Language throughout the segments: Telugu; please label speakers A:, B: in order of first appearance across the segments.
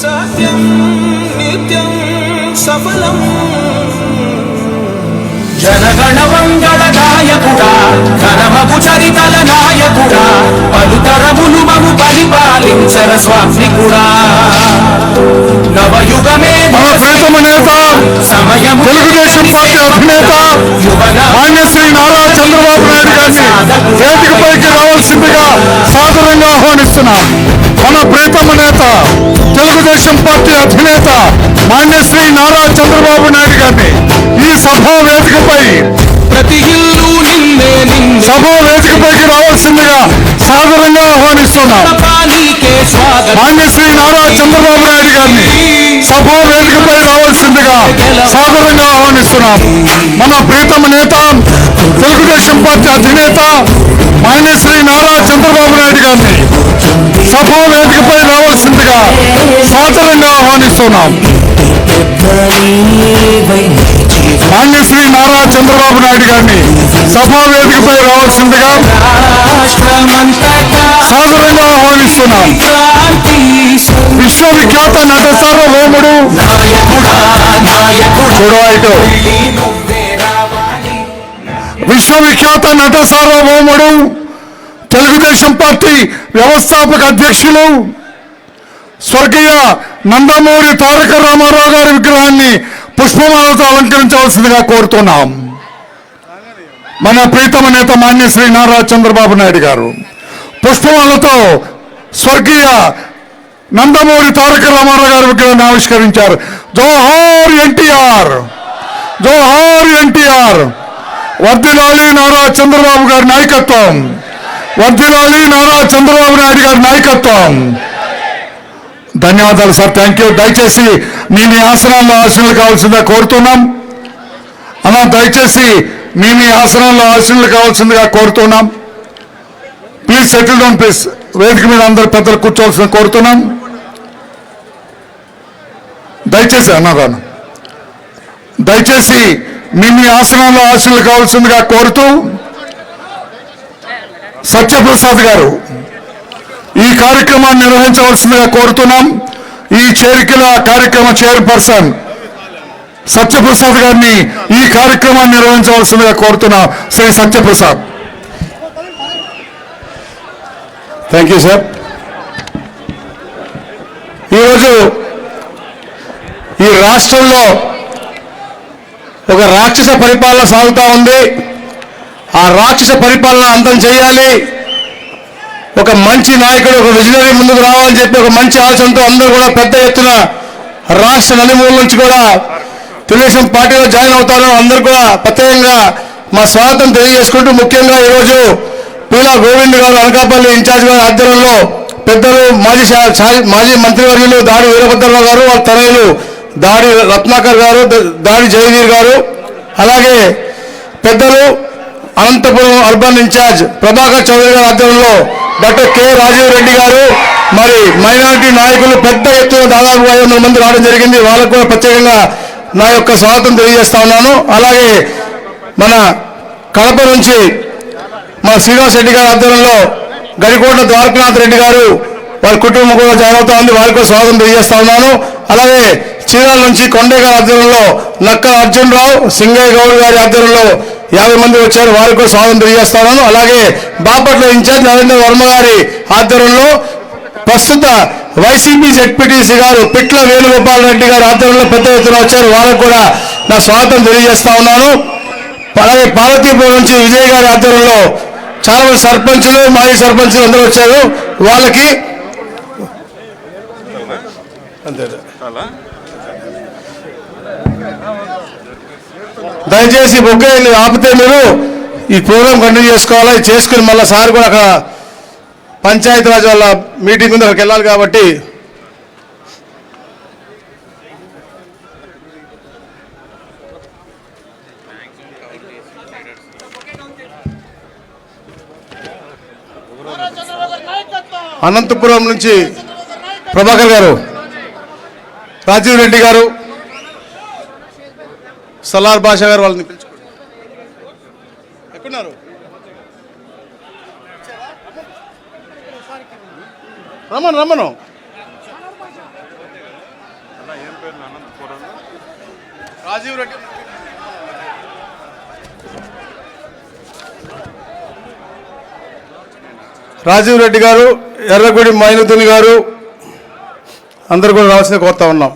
A: సత్యం నిత్యం సఫలం. జనగణ మంగళ నాయకుడా ఘనమగు చరితల నాయకుడా పలుతరములు మము పరిపాలించర స్వామికుడా నవయుగమే
B: మన ప్రీతమ నేత
A: సమయము
B: తెలుగుదేశం పార్టీ అధినేత మాన్యశ్రీ నారా చంద్రబాబు నాయుడు గారిని వేదికపైకి రావాల్సిందిగా సాదరంగా ఆహ్వానిస్తున్నాం. తెలుగుదేశం పార్టీ అధినేత మాన్యశ్రీ నారా చంద్రబాబు నాయుడు గారిని ఈ సభా వేదికపై
A: ప్రతి ఇల్లు నిన్నే నిన్నే
B: సభా వేదికపైకి రావాల్సిందిగా సాదరంగా ఆహ్వానిస్తున్నాం. మాన్యశ్రీ నారా చంద్రబాబు నాయుడు గారిని సభా వేదికపై రావాల్సిందిగా సాదరంగా ఆహ్వానిస్తున్నాం. మన ప్రీతమ నేత తెలుగుదేశం పార్టీ అధినేత మాన్యశ్రీ నారా చంద్రబాబు నాయుడు గారిని సభా వేదికపై రావాల్సిందిగా సాదరంగా ఆహ్వానిస్తున్నాం. మాన్యశ్రీ నారా చంద్రబాబు నాయుడు గారిని సభా వేదికపై రావాల్సిందిగా సాదరంగా ఆహ్వానిస్తున్నాం. విశ్వవిఖ్యాత నట సార్వభౌముడు
A: నాయకుడా
B: విశ్వవిఖ్యాత నట సార్వభౌముడు తెలుగుదేశం పార్టీ వ్యవస్థాపక అధ్యక్షులు స్వర్గీయ నందమూరి తారక రామారావు గారి విగ్రహాన్ని పుష్పమాలతో అలంకరించవలసిందిగా కోరుతున్నాం. మన ప్రీతమ నేత మాన్య శ్రీ నారా చంద్రబాబు నాయుడు గారు పుష్పమాలతో స్వర్గీయ నందమూరి తారక రామారావు గారి విగ్రహాన్ని ఆవిష్కరించారు. జోహార్ ఎన్టీఆర్! జోహార్ ఎన్టీఆర్! వర్ధిలాలి నారా చంద్రబాబు గారి నాయకత్వం. వర్ధిలాలి నారా చంద్రబాబు నాయుడు గారి నాయకత్వం. ధన్యవాదాలు సార్. Thank you. దయచేసి మీ మీ ఆసనాల్లో ఆశీనులు కావాల్సిందిగా కోరుతున్నాం. అలా దయచేసి మీ మీ ఆసనాల్లో ఆశీనులు కావాల్సిందిగా కోరుతున్నాం. Please settle down please. వేదిక మీద అందరు పెద్దలు కూర్చోవాల్సిన కోరుతున్నాం. దయచేసి అన్నదానం దయచేసి మీ మీ ఆసనాల్లో ఆశీనులు కావాల్సిందిగా కోరుతూ సత్యప్రసాద్ గారు ఈ కార్యక్రమాన్ని నిర్వహించవలసిందిగా కోరుతున్నాం. ఈ చేరికల కార్యక్రమ చైర్పర్సన్ సత్యప్రసాద్ గారిని ఈ కార్యక్రమాన్ని నిర్వహించవలసిందిగా కోరుతున్నాం. Shri Satyaprasad. Thank you sir ఈరోజు ఈ రాష్ట్రంలో ఒక రాక్షస పరిపాలన సాగుతూ ఉంది. ఆ రాక్షస పరిపాలన అంతం చేయాలి. ఒక మంచి నాయకుడు ఒక విజనరీ ముందుకు రావాలని చెప్పి ఒక మంచి ఆలోచనతో అందరూ కూడా పెద్ద ఎత్తున రాష్ట్ర నలుమూల నుంచి కూడా తెలుగుదేశం పార్టీలో జాయిన్ అవుతారు అందరూ కూడా ప్రత్యేకంగా మా స్వాగతం తెలియజేసుకుంటూ ముఖ్యంగా ఈరోజు పీలా గోవింద్ గారు అనకాపల్లి ఇన్ఛార్జ్ గారి ఆధ్వర్యంలో పెద్దలు మాజీ మాజీ మంత్రివర్యులు దాడి వీరభద్రరావు గారు వాళ్ళ తనయులు దాడి రత్నాకర్ గారు దాడి జయవీర్ గారు అలాగే పెద్దలు Anantapuram urban in charge Prabhakar Chowdary గారి ఆధ్వర్యంలో డాక్టర్ కె రాజీవ్ రెడ్డి గారు మరి మైనారిటీ నాయకులు పెద్ద ఎత్తున దాదాపు ఐదు వందల మంది రావడం జరిగింది. వాళ్ళకు కూడా ప్రత్యేకంగా నా యొక్క స్వాగతం తెలియజేస్తా ఉన్నాను. అలాగే మన కడప నుంచి మా శ్రీనివాస్ రెడ్డి గారి ఆధ్వర్యంలో గడికోట ద్వారకనాథ్ రెడ్డి గారు వారి కుటుంబం కూడా జాయిన్ అవుతా ఉంది. వారికి కూడా స్వాగతం తెలియజేస్తా ఉన్నాను. అలాగే చీరాల నుంచి కొండే గారి ఆధ్వర్యంలో నక్కల అర్జున్ రావు సింగయ్య గౌడ్ గారి ఆధ్వర్యంలో యాభై మంది వచ్చారు. వారికి కూడా స్వాగతం తెలియజేస్తా ఉన్నాను అలాగే బాపట్ల ఇన్ఛార్జ్ నరేంద్ర వర్మ గారి ఆధ్వర్యంలో ప్రస్తుత వైసీపీ జెడ్పీటీసీ గారు పిట్ల వేణుగోపాల్ రెడ్డి గారి ఆధ్వర్యంలో పెద్ద ఎత్తున వచ్చారు. వాళ్ళకు కూడా నా స్వాగతం తెలియజేస్తా ఉన్నాను. అలాగే పార్వతీపురం నుంచి విజయ్ గారి ఆధ్వర్యంలో చాలా మంది సర్పంచులు మాజీ సర్పంచులు అందరూ వచ్చారు. వాళ్ళకి దయచేసి బొగ్గ ఆపితే మీరు ఈ ప్రోగ్రాం కంటిన్యూ చేసుకోవాలా? ఇది చేసుకుని మళ్ళీ సార్ కూడా అక్కడ పంచాయతీరాజ్ వాళ్ళ మీటింగ్ ఉంది అక్కడికి వెళ్ళాలి కాబట్టి. అనంతపురం నుంచి ప్రభాకర్ గారు రాజీవ్ రెడ్డి గారు సలార్ బాషా గారు వాళ్ళని పిలుచుకున్నారు రమను రమను. రాజీవ్ రెడ్డి. రాజీవ్ రెడ్డి గారు ఎర్రగుడి మైనుతుని గారు అందరు కూడా రావాల్సిన కోరుతా ఉన్నాం.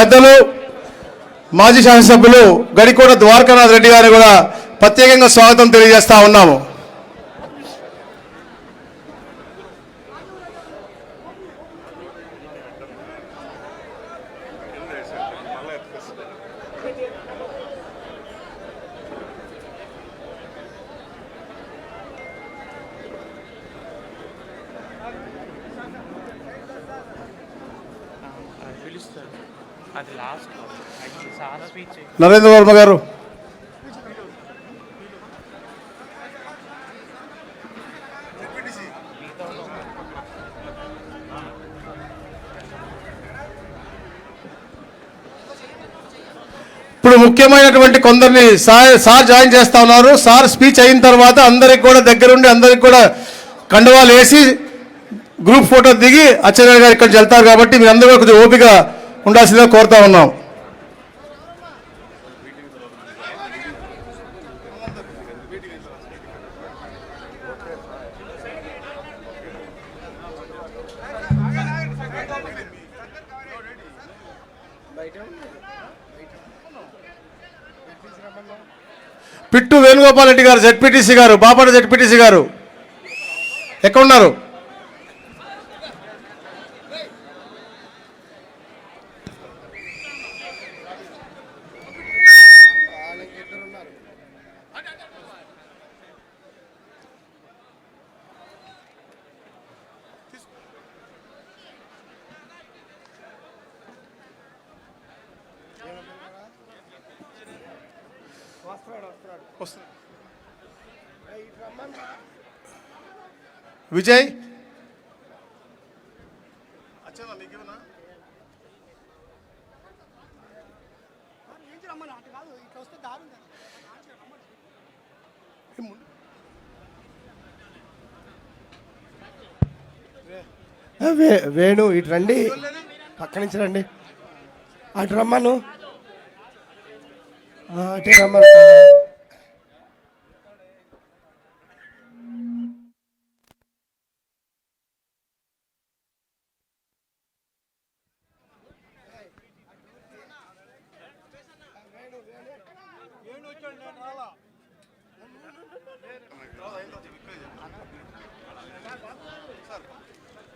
B: పెద్దలు మాజీ శాసనసభ్యులు గడికోట ద్వారకానాథ్ రెడ్డి గారిని కూడా ప్రత్యేకంగా స్వాగతం తెలియజేస్తా ఉన్నాము.
C: అది
B: నరేంద్ర వర్మ గారు. ఇప్పుడు ముఖ్యమైనటువంటి కొందరిని సార్ సార్ జాయిన్ చేస్తా ఉన్నారు. సార్ స్పీచ్ అయిన తర్వాత అందరికి కూడా దగ్గరుండి అందరికి కూడా కండువాలు వేసి గ్రూప్ ఫోటో దిగి అచ్చెన్నాయుడు గారు ఇక్కడ వెళ్తారు కాబట్టి మీరు అందరూ కొంచెం ఓపిక ఉండాల్సిందిగా కోరుతా ఉన్నాం. పిట్టు వేణుగోపాల్ రెడ్డి గారు జడ్పీటీసీ గారు బాపట జడ్పీటీసీ గారు. ఎక్కడున్నారు? విజయ్?
D: వే వేణు ఇటు రండి. పక్క నుంచి రండి. అటు రమ్మను. అటే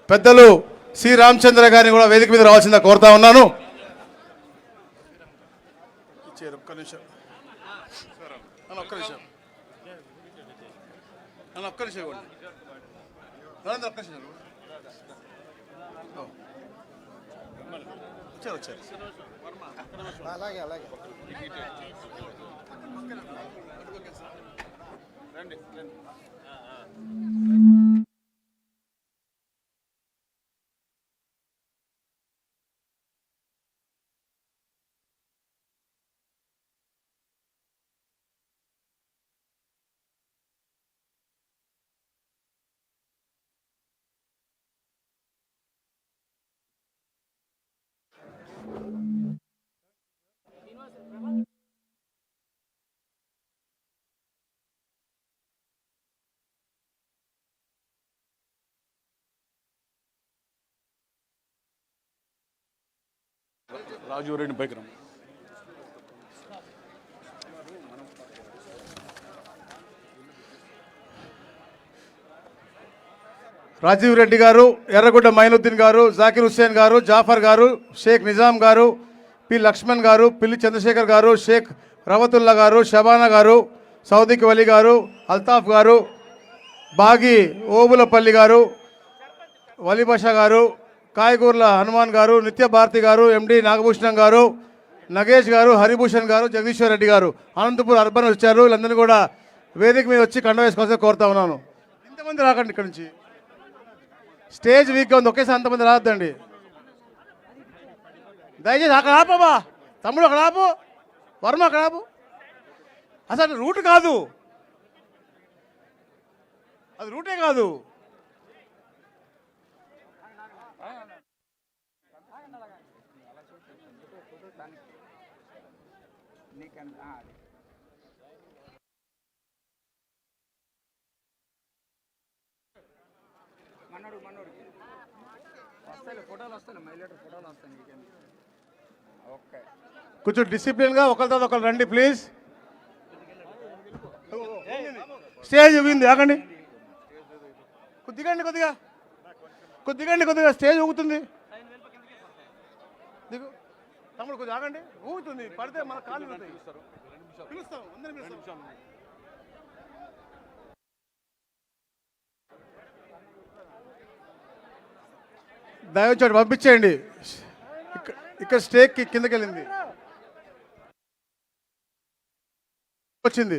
B: పెద్దలు సి రామచంద్ర గారిని కూడా వేదిక మీద రావాల్సిందా కోరుతా ఉన్నాను ఇచ్చారు ఒక్క నిమిషం. అన్న ఒక్క నిమిషం. అన్న ఒక్క నిమిషం ఇవ్వండి. నరేంద్ర ఒక్క నిమిషం. వచ్చారు వచ్చారు.
D: అలాగే అలాగే.
B: రాజు రెడ్డి పైకి రమ్మ రాజీవ్ రెడ్డి గారు ఎర్రగుడ్డ మైనుద్దీన్ గారు జాకిర్ హుస్సేన్ గారు జాఫర్ గారు షేక్ నిజాం గారు పి లక్ష్మణ్ గారు పిల్లి చంద్రశేఖర్ గారు షేక్ రవతుల్లా గారు షబానా గారు సౌదిక్ వలి గారు అల్తాఫ్ గారు బాగి ఓబులపల్లి గారు వలిబష గారు కాయగూర్ల హనుమాన్ గారు నిత్య భారతి గారు ఎండి నాగభూషణం గారు నగేష్ గారు హరిభూషణ్ గారు జగదీశ్వర్ రెడ్డి గారు అనంతపూర్ అర్బన్ వచ్చారు. వీళ్ళందరినీ కూడా వేదిక మీద వచ్చి కండ వేసుకోవాల్సి కోరుతా ఉన్నాను. ఇంతమంది రాకండి ఇక్కడి నుంచి. స్టేజ్ వీక్గా ఉంది. ఒకేసారి అంతమంది రాద్దండి. దయచేసి అక్కడ ఆపమ్మా తమ్ముడు అక్కడ ఆపు. వర్మ అక్కడ ఆపు. అసలు రూట్ కాదు. అది రూటే కాదు.
E: మనోడు మనోడు. వస్తాయి ఫోటోలు వస్తాయి మైలేటర్ ఫోటోలు వస్తాయి ఓకే.
B: కొంచెం డిసిప్లిన్గా ఒకరి తర్వాత ఒకరు రండి ప్లీజ్ స్టేజ్ ఊగింది ఆగండి కొద్ది దిగండి కొద్దిగా కొద్ది దిగండి కొద్దిగా స్టేజ్ ఊగుతుంది. తమ్ముడు కొద్దిగా ఆగండి. ఊగుతుంది పడితే మన కాళ్ళు పిలుస్తాం దయచేసి పంపించేయండి. ఇక్కడ- ఇక్కడ స్టేక్ కిందకి వెళ్ళింది వచ్చింది.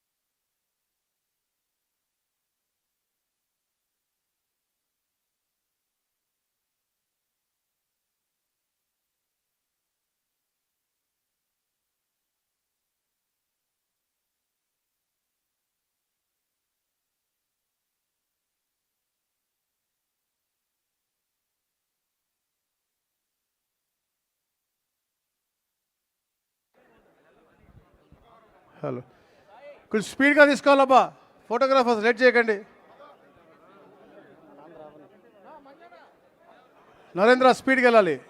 B: హలో. కొంచెం స్పీడ్గా తీసుకోవాలబ్బా. ఫోటోగ్రాఫర్స్ లేట్ చేయకండి. నరేంద్ర స్పీడ్కి వెళ్ళాలి.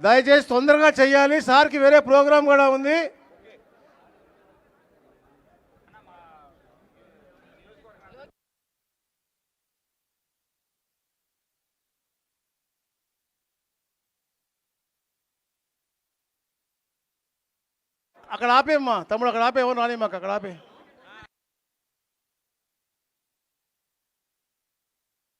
B: దయచేసి తొందరగా చేయాలి సార్కి వేరే ప్రోగ్రాం కూడా ఉంది. అక్కడ ఆపేమ్మా తమ్ముడు అక్కడ ఆపే. ఎవరు మాకు అక్కడ ఆపే.